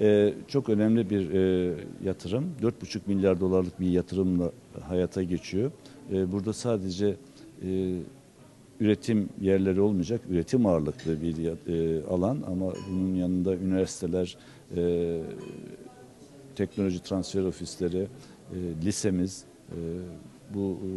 e, çok önemli bir e, yatırım. 4,5 milyar dolarlık bir yatırımla hayata geçiyor. E, burada sadece e, üretim yerleri olmayacak, üretim ağırlıklı bir e, alan ama bunun yanında üniversiteler, e, teknoloji transfer ofisleri, e, lisemiz, e, bu e,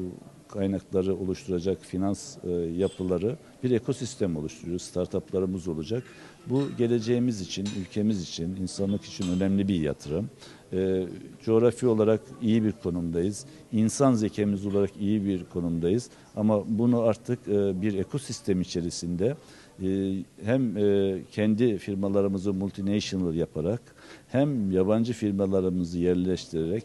kaynakları oluşturacak finans e, yapıları bir ekosistem oluşturuyoruz. Startuplarımız olacak. Bu geleceğimiz için, ülkemiz için, insanlık için önemli bir yatırım. E, coğrafi olarak iyi bir konumdayız. İnsan zekemiz olarak iyi bir konumdayız. Ama bunu artık e, bir ekosistem içerisinde e, hem e, kendi firmalarımızı multinational yaparak hem yabancı firmalarımızı yerleştirerek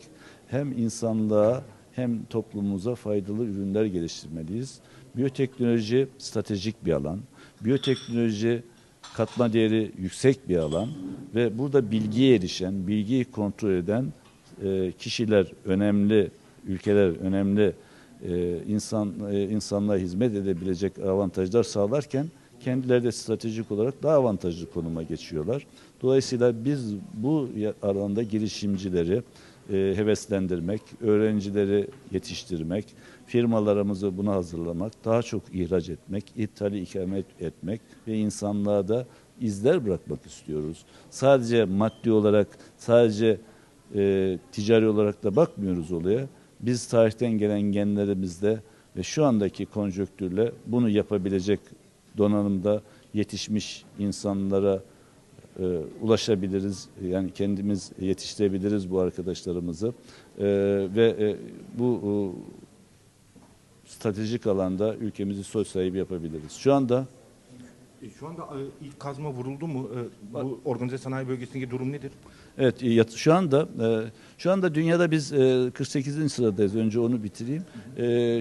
hem insanlığa hem toplumumuza faydalı ürünler geliştirmeliyiz. Biyoteknoloji stratejik bir alan. Biyoteknoloji katma değeri yüksek bir alan ve burada bilgiye erişen, bilgiyi kontrol eden e, kişiler önemli, ülkeler önemli e, insan e, insanlığa hizmet edebilecek avantajlar sağlarken kendileri de stratejik olarak daha avantajlı konuma geçiyorlar. Dolayısıyla biz bu alanda girişimcileri heveslendirmek, öğrencileri yetiştirmek, firmalarımızı buna hazırlamak, daha çok ihraç etmek, ithali ikamet etmek ve insanlığa da izler bırakmak istiyoruz. Sadece maddi olarak, sadece e, ticari olarak da bakmıyoruz olaya. Biz tarihten gelen genlerimizde ve şu andaki konjonktürle bunu yapabilecek donanımda yetişmiş insanlara e, ulaşabiliriz. Yani kendimiz yetiştirebiliriz bu arkadaşlarımızı. E, ve e, bu e, stratejik alanda ülkemizi söz sahibi yapabiliriz. Şu anda E, Şu anda e, ilk kazma vuruldu mu? E, Bu organize sanayi bölgesindeki durum nedir? Evet, şu anda şu anda dünyada biz e, 48. sıradayız. Önce onu bitireyim.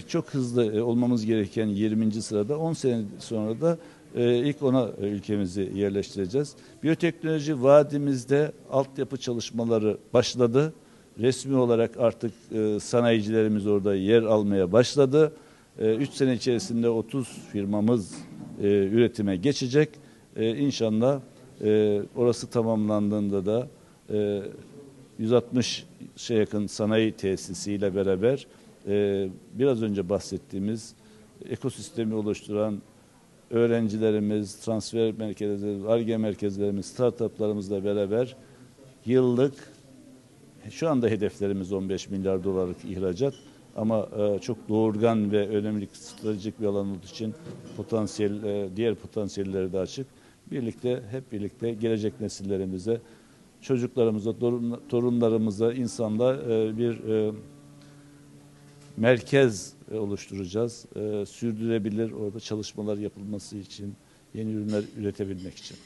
Çok hızlı olmamız gereken 20. sırada 10 sene sonra da e, ilk ona e, ülkemizi yerleştireceğiz. Biyoteknoloji vadimizde altyapı çalışmaları başladı. Resmi olarak artık e, sanayicilerimiz orada yer almaya başladı. 3 sene içerisinde 30 firmamız e, üretime geçecek. E, inşallah e, orası tamamlandığında da e, 160 şey yakın sanayi tesisiyle beraber e, biraz önce bahsettiğimiz ekosistemi oluşturan öğrencilerimiz, transfer merkezlerimiz, ARGE merkezlerimiz, startuplarımızla beraber yıllık şu anda hedeflerimiz 15 milyar dolarlık ihracat ama e, çok doğurgan ve önemli stratejik bir alan olduğu için potansiyel e, diğer potansiyelleri de açık. Birlikte hep birlikte gelecek nesillerimize, çocuklarımıza, torun- torunlarımıza, insanla e, bir merkez oluşturacağız. E, sürdürülebilir orada çalışmalar yapılması için, yeni ürünler üretebilmek için.